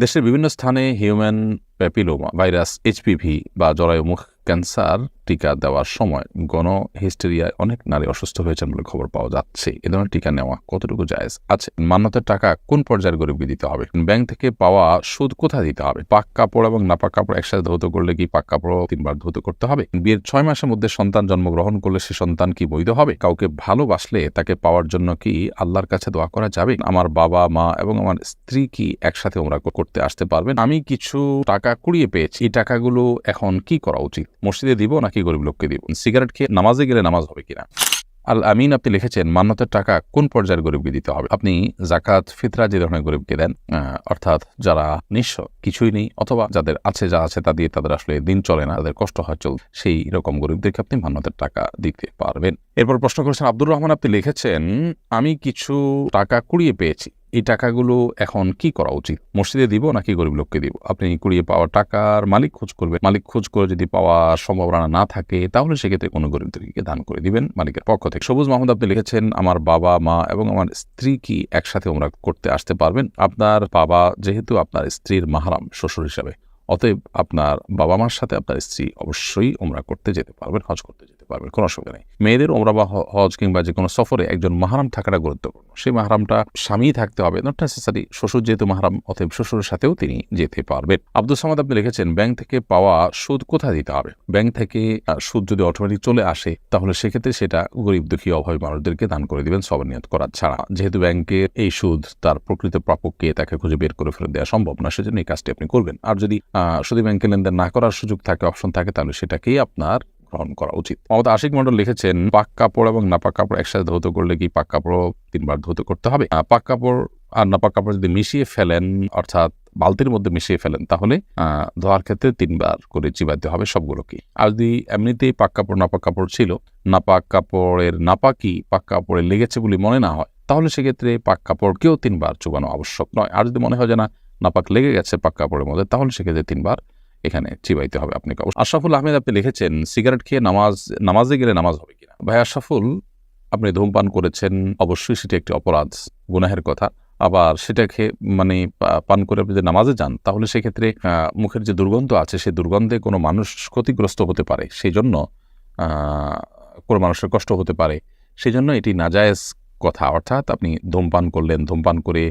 দেশের বিভিন্ন স্থানে হিউম্যান প্যাপিলোমা ভাইরাস এইচপিভি বা জরায়ুমুখ ক্যান্সার টিকা দেওয়ার সময় গণ হিস্টেরিয়ায় অনেক নারী অসুস্থ হয়েছেন বলে খবর পাওয়া যাচ্ছে। এ ধরনের টিকা নেওয়া কতটুকু জায়েজ? আছে মান্যতের টাকা কোন পর্যায়ের গরিবকে দিতে হবে? ব্যাংক থেকে পাওয়া সুদ কোথায় দিতে হবে? পাক কাপড় এবং নাপাক কাপড় একসাথে ধৌত করলে কি পাক কাপড় তিনবার ধৌত করতে হবে? বিয়ের ছয় মাসের মধ্যে সন্তান জন্মগ্রহণ করলে সে সন্তান কি বৈধ হবে? কাউকে ভালোবাসলে তাকে পাওয়ার জন্য কি আল্লাহর কাছে দোয়া করা যাবে? আমার বাবা, মা এবং আমার স্ত্রী কি একসাথে ওমরা করতে আসতে পারবেন? আমি কিছু টাকা কুড়িয়ে পেয়েছি। এই টাকাগুলো এখন কি করা উচিত? মসজিদে দিব নাকি গরিব লোককে দিব? সিগারেট খেয়ে নামাজে গেলে নামাজ হবে কিনা? আল আমিন আপনি লিখেছেন, মান্যতের টাকা কোন পর্যায়ের গরিবকে দিতে হবে? আপনি জাকাত ফিতরা যে ধরনের গরিবকে দেন অর্থাৎ যারা নিঃস্ব, কিছুই নেই, অথবা যাদের আছে যা আছে তা দিয়ে তাদের আসলে দিন চলে না, তাদের কষ্ট হয় চল সেই রকম গরিবদেরকে আপনি মান্যতের টাকা দিতে পারবেন। এরপর প্রশ্ন করেছেন, আব্দুর রহমান আপনি লিখেছেন, আমি কিছু টাকা কুড়িয়ে পেয়েছি এই টাকাগুলো এখন কি করা উচিত? মসজিদে দিব নাকি গরিব লোককে দিব? আপনি কুড়িয়ে পাওয়া টাকার মালিক খোঁজ করবে মালিক খোঁজ করে যদি পাওয়ার সম্ভাবনা না থাকে, তাহলে সেক্ষেত্রে কোনো গরিবদেরকে দান করে দিবেন মালিকের পক্ষ থেকে। সবুজ মাহমুদ, আপনি লিখেছেন, আমার বাবা, মা এবং আমার স্ত্রী কি একসাথে ওমরা করতে আসতে পারবেন? আপনার বাবা যেহেতু আপনার স্ত্রীর মাহারাম, শ্বশুর হিসাবে। অতএব আপনার বাবা মার সাথে আপনার স্ত্রী অবশ্যই ওমরা করতে যেতে পারবেন, হজ করতে যেতে পারবেন, কোনো অসুবিধা নেই। মেয়েদের ওমরা বা হজ কিংবা যে কোনো সফরে একজন মাহারাম থাকাটা গুরুত্বপূর্ণ। সেই মাহারামটা স্বামী থাকতে হবে নট নেসেসারি শ্বশুর যেহেতু মাহারাম, অতএব শ্বশুরের সাথেও তিনি যেতে পারবেন। আব্দুল সামাদ আপনি লিখেছেন, ব্যাংক থেকে পাওয়া সুদ কোথায় দিতে হবে? ব্যাংক থেকে সুদ যদি অটোমেটিক চলে আসে, তাহলে সেক্ষেত্রে সেটা গরিব দুঃখী অভাবী মানুষদেরকে দান করে দিবেন সবনিয়ত করা ছাড়া। যেহেতু ব্যাংকের এই সুদ তার প্রকৃত প্রাপককে তাকে খুঁজে বের করে ফেরত দেওয়া সম্ভব না, সেজন্য এই কাজটি আপনি করবেন। আর যদি শুধু ব্যাংকে লেনদেন না করার সুযোগ থাকে অপশন থাকে, তাহলে সেটাকেই আপনার গ্রহণ করা উচিত। আমাদের আশিক মন্ডল লিখেছেন, পাক কাপড় এবং নাপাক কাপড় একসাথে ধৌত করলে কি পাক কাপড়ও তিনবার ধৌত করতে হবে? পাক কাপড় আর নাপাক কাপড় যদি মিশিয়ে ফেলেন, অর্থাৎ বালতির মধ্যে মিশিয়ে ফেলেন, তাহলে ধোয়ার ক্ষেত্রে তিনবার করে চিবাইতে হবে সবগুলোকে আর যদি এমনিতেই পাক কাপড়, নাপাক কাপড় ছিল, নাপাক কাপড়ের নাপাকি পাক কাপড়ে লেগেছে বলে মনে না হয়, তাহলে সেক্ষেত্রে পাক কাপড়কেও তিনবার চুবানো আবশ্যক নয়। আর যদি মনে হয় যে না নাপাক লেগে গেছে পাক কাপড়ের মধ্যে, তাহলে সেক্ষেত্রে তিনবার এখানে চিবাইতে হবে আপনাকে। আশরাফুল আহমেদ, আপনি লিখেছেন, সিগারেট খেয়ে নামাজ, নামাজে গেলে নামাজ হবে কিনা? ভাই আশরাফুল, আপনি ধূমপান করেছেন, অবশ্যই সেটি একটি অপরাধ, গুনাহের কথা। আবার সেটাকে মানে পান করে আপনি যদি নামাজে যান, তাহলে সেক্ষেত্রে মুখের যে দুর্গন্ধ আছে সেই দুর্গন্ধে কোনো মানুষ ক্ষতিগ্রস্ত হতে পারে। সেই জন্য কোনো মানুষের কষ্ট হতে পারে। সেই জন্য এটি নাজায়েজ কথা। অর্থাৎ আপনি ধূমপান করলেন, ধূমপান করে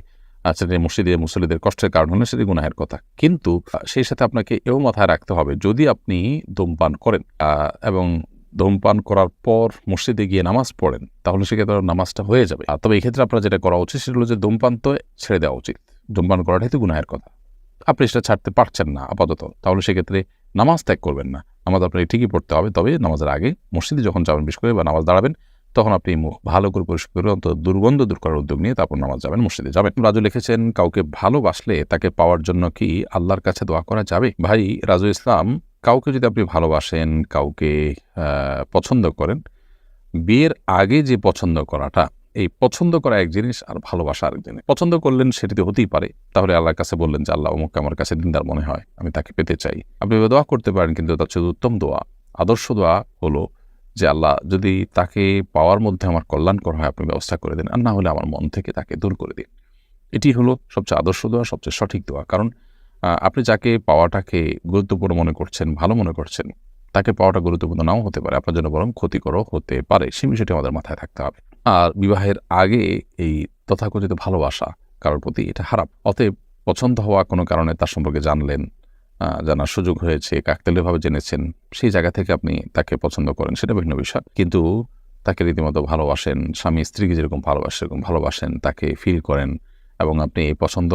সেটা মসজিদে মুসলিদের কষ্টের কারণ হলে সেটি গুনাহের কথা। কিন্তু সেই সাথে আপনাকে এও মাথায় রাখতে হবে, যদি আপনি ধূমপান করেন এবং ধূমপান করার পর মসজিদে গিয়ে নামাজ পড়েন, তাহলে সেক্ষেত্রে নামাজটা হয়ে যাবে। তবে এক্ষেত্রে আপনার যেটা করা উচিত সেটা হলো যে ধূমপান তো ছেড়ে দেওয়া উচিত। ধূমপান করাটাই তো গুনাহের কথা। আপনি সেটা ছাড়তে পারছেন না আপাতত, তাহলে সেক্ষেত্রে নামাজ ত্যাগ করবেন না। নামাজ আপনাকে ঠিকই পড়তে হবে, তবে নামাজের আগে মসজিদে যখন যাবেন, বিশেষ করে বা নামাজ দাঁড়াবেন তখন আপনি ভালো করে পরিষ্কার করে অন্তত দুর্গন্ধ দূর করার উদ্যোগ নিয়ে তারপর নামাজ যাবেন, মসজিদে যাবেন। রাজু লিখেছেন, কাউকে ভালোবাসলে তাকে পাওয়ার জন্য কি আল্লাহর কাছে দোয়া করা যাবে? ভাই, রাজু ইসলাম, কাউকে যদি আপনি ভালোবাসেন, কাউকে পছন্দ করেন, বিয়ের আগে যে পছন্দ করাটা, এই পছন্দ করা এক জিনিস আর ভালোবাসা আরেক জিনিস। পছন্দ করলেন সেটি তো হতেই পারে। তাহলে আল্লাহর কাছে বললেন যে, আল্লাহ অমুক আমার কাছে দিনদার মনে হয়, আমি তাকে পেতে চাই। আপনি দোয়া করতে পারেন, কিন্তু তার চেয়ে উত্তম দোয়া, আদর্শ দোয়া হলো যে আল্লাহ, যদি তাকে পাওয়ার মধ্যে আমার কল্যাণকর হয়, আপনি ব্যবস্থা করে দিন। আর না হলে আমার মন থেকে তাকে দূর করে দিন। এটি হলো সবচেয়ে আদর্শ দোয়া, সবচেয়ে সঠিক দোয়া। কারণ আপনি যাকে পাওয়াটাকে গুরুত্বপূর্ণ মনে করছেন, ভালো মনে করছেন, তাকে পাওয়াটা গুরুত্বপূর্ণ নাও হতে পারে। আপনার জন্য বরং ক্ষতিকরও হতে পারে। সে বিষয়টি আমাদের মাথায় থাকতে হবে। আর বিবাহের আগে এই তথাকথিত ভালোবাসা কারোর প্রতি এটা হারাম অতএব পছন্দ হওয়া কোনো কারণে তার সম্পর্কে জানলেন জানার সুযোগ হয়েছে কাকতালীয়ভাবে জেনেছেন, সেই জায়গা থেকে আপনি তাকে পছন্দ করেন, সেটা ভিন্ন বিষয়। কিন্তু তাকে রীতিমতো ভালোবাসেন, স্বামী স্ত্রীকে যেরকম ভালোবাসে, সেরকম ভালোবাসেন, তাকে ফিল করেন এবং আপনি এই পছন্দ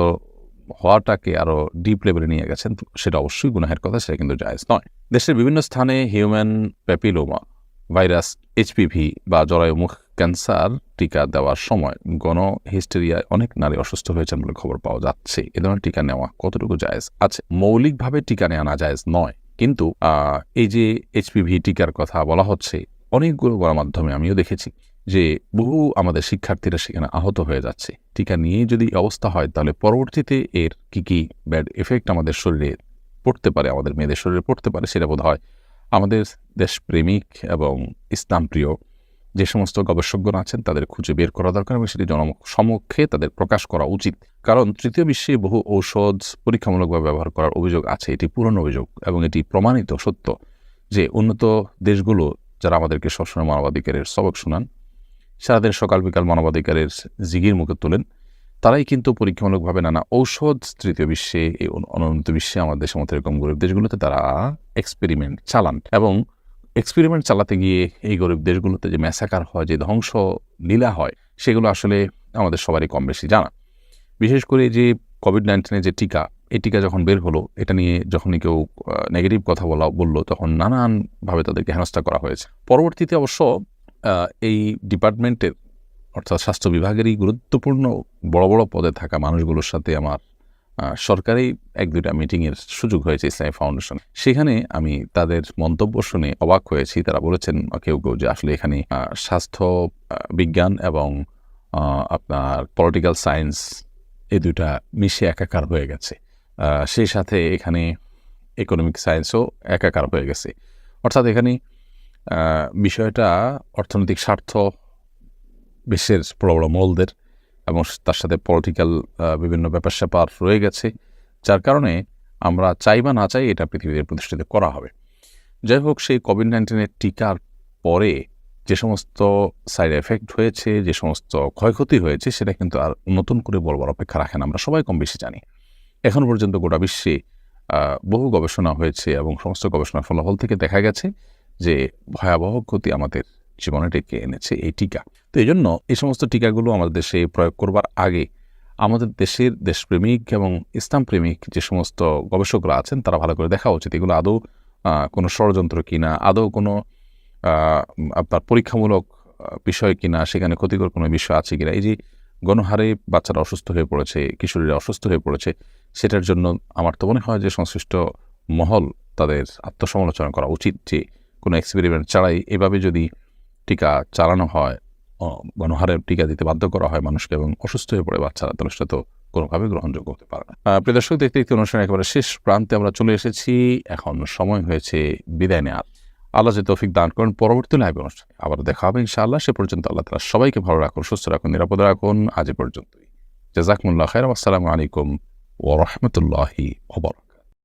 হওয়াটাকে আরও ডিপ লেভেলে নিয়ে গেছেন সেটা অবশ্যই গুনাহের কথা, সেটা কিন্তু জায়েজ নয়। দেশের বিভিন্ন স্থানে হিউম্যান প্যাপিলোমা ভাইরাস এইচপিভি বা জরায়ুমুখ ক্যান্সার টিকা দেওয়ার সময় গণ হিস্টেরিয়ায় অনেক নারী অসুস্থ হয়েছেন বলে খবর পাওয়া যাচ্ছে। এ ধরনের টিকা নেওয়া কতটুকু জায়েজ? আছে মৌলিকভাবে টিকা নেওয়া না জায়েজ নয়, কিন্তু এই যে এইচপিভি টিকার কথা বলা হচ্ছে, অনেকগুলো গণমাধ্যমে আমিও দেখেছি যে বহু আমাদের শিক্ষার্থীরা সেখানে আহত হয়ে যাচ্ছে। টিকা নিয়ে যদি অবস্থা হয়, তাহলে পরবর্তীতে এর কি কি ব্যাড এফেক্ট আমাদের শরীরে পড়তে পারে, আমাদের মেয়েদের শরীরে পড়তে পারে, সেটা বোধ হয় আমাদের দেশপ্রেমিক এবং ইসলামপ্রিয় যে সমস্ত গবেষকগণ আছেন, তাদের খুঁজে বের করা দরকার এবং সেটি জনসমক্ষে তাদের প্রকাশ করা উচিত। কারণ তৃতীয় বিশ্বে বহু ঔষধ পরীক্ষামূলকভাবে ব্যবহার করার অভিযোগ আছে, এটি পুরনো অভিযোগ এবং এটি প্রমাণিত সত্য যে উন্নত দেশগুলো যারা আমাদেরকে সবসময় মানবাধিকারের সবক শোনান সারাদিন সকাল বিকাল মানবাধিকারের জিগির মুখে তোলেন, তারাই কিন্তু পরীক্ষামূলকভাবে নানা ঔষধ তৃতীয় বিশ্বে, এই অনুন্নত বিশ্বে আমাদের মতো এরকম গরিব দেশগুলোতে তারা এক্সপেরিমেন্ট চালান এবং এক্সপেরিমেন্ট চালাতে গিয়ে এই গরিব দেশগুলোতে যে ম্যাসাকার হয়, যে ধ্বংস লীলা হয়, সেগুলো আসলে আমাদের সবারই কম বেশি জানা। বিশেষ করে যে কোভিড নাইন্টিনের যে টিকা, এই টিকা যখন বের হলো, এটা নিয়ে যখনই কেউ নেগেটিভ কথা বলা, বলল, তখন নানানভাবে তাদেরকে হেনস্থা করা হয়েছে। পরবর্তীতে অবশ্য এই ডিপার্টমেন্টের অর্থাৎ স্বাস্থ্য বিভাগেরই গুরুত্বপূর্ণ বড় বড় পদে থাকা মানুষগুলোর সাথে আমার সরকারি এক দুটা মিটিংয়ের সুযোগ হয়েছে ইসলামী ফাউন্ডেশন সেখানে আমি তাদের মন্তব্য শুনে অবাক হয়েছি। তারা বলেছেন কেউ কেউ যে আসলে এখানে স্বাস্থ্য বিজ্ঞান এবং আপনার পলিটিক্যাল সায়েন্স এই দুটা মিশে একাকার হয়ে গেছে। সেই সাথে এখানে ইকোনমিক সায়েন্সও একাকার হয়ে গেছে। অর্থাৎ এখানে বিষয়টা অর্থনৈতিক স্বার্থ, বিশ্বের বড় বড় মলদের এবং তার সাথে পলিটিক্যাল বিভিন্ন ব্যাপার স্যাপার রয়ে গেছে, যার কারণে আমরা চাই বা না চাই এটা পৃথিবীতে প্রতিষ্ঠিত করা হবে। যাই হোক, সেই কোভিড নাইন্টিনের টিকার পরে যে সমস্ত সাইড এফেক্ট হয়েছে, যে সমস্ত ক্ষয়ক্ষতি হয়েছে, সেটা কিন্তু আর নতুন করে বলবার অপেক্ষা রাখেন আমরা সবাই কম বেশি জানি। এখন পর্যন্ত গোটা বিশ্বে বহু গবেষণা হয়েছে এবং সমস্ত গবেষণার ফলাফল থেকে দেখা গেছে যে ভয়াবহ ক্ষতি আমাদের জীবনে ডেকে এনেছে এই টিকা। তো এই জন্য এই সমস্ত টিকাগুলো আমাদের দেশে প্রয়োগ করবার আগে আমাদের দেশের দেশপ্রেমিক এবং ইসলামপ্রেমিক যে সমস্ত গবেষকরা আছেন, তারা ভালো করে দেখা উচিত। এগুলো আদৌ কোনো ষড়যন্ত্র কিনা, আদৌ কোনো আপনার পরীক্ষামূলক বিষয় কিনা, সেখানে ক্ষতিকর কোনো বিষয় আছে কিনা। এই যে গণহারে বাচ্চারা অসুস্থ হয়ে পড়েছে, কিশোরীরা অসুস্থ হয়ে পড়েছে, সেটার জন্য আমার তো মনে হয় যে সংশ্লিষ্ট মহল তাদের আত্মসমালোচনা করা উচিত যে কোনো এক্সপেরিমেন্ট ছাড়াই এভাবে যদি টিকা চালানো হয় গণহারে টিকা দিতে বাধ্য করা হয় মানুষকে এবং অসুস্থ হয়ে পড়ে বাচ্চারা তাহলে সেটা তো কোনোভাবে গ্রহণযোগ্য হতে পারে না। প্রিয় দর্শক, দেখতে দেখতে অনুষ্ঠান একেবারে শেষ প্রান্তে আমরা চলে এসেছি। এখন সময় হয়েছে বিদায় নেওয়ার আল্লাহ যে তৌফিক দান করেন, পরবর্তী লাইভ অনুষ্ঠানে আবার দেখা হবে ইনশাআল্লাহ। সে পর্যন্ত আল্লাহ তালা সবাইকে ভালো রাখুন, সুস্থ রাখুন, নিরাপদ রাখুন। আজ পর্যন্তই। জাজাকমুল্লাহ খাই আসসালামু আলাইকুম ওরহমতুল্লাহি ওবরাক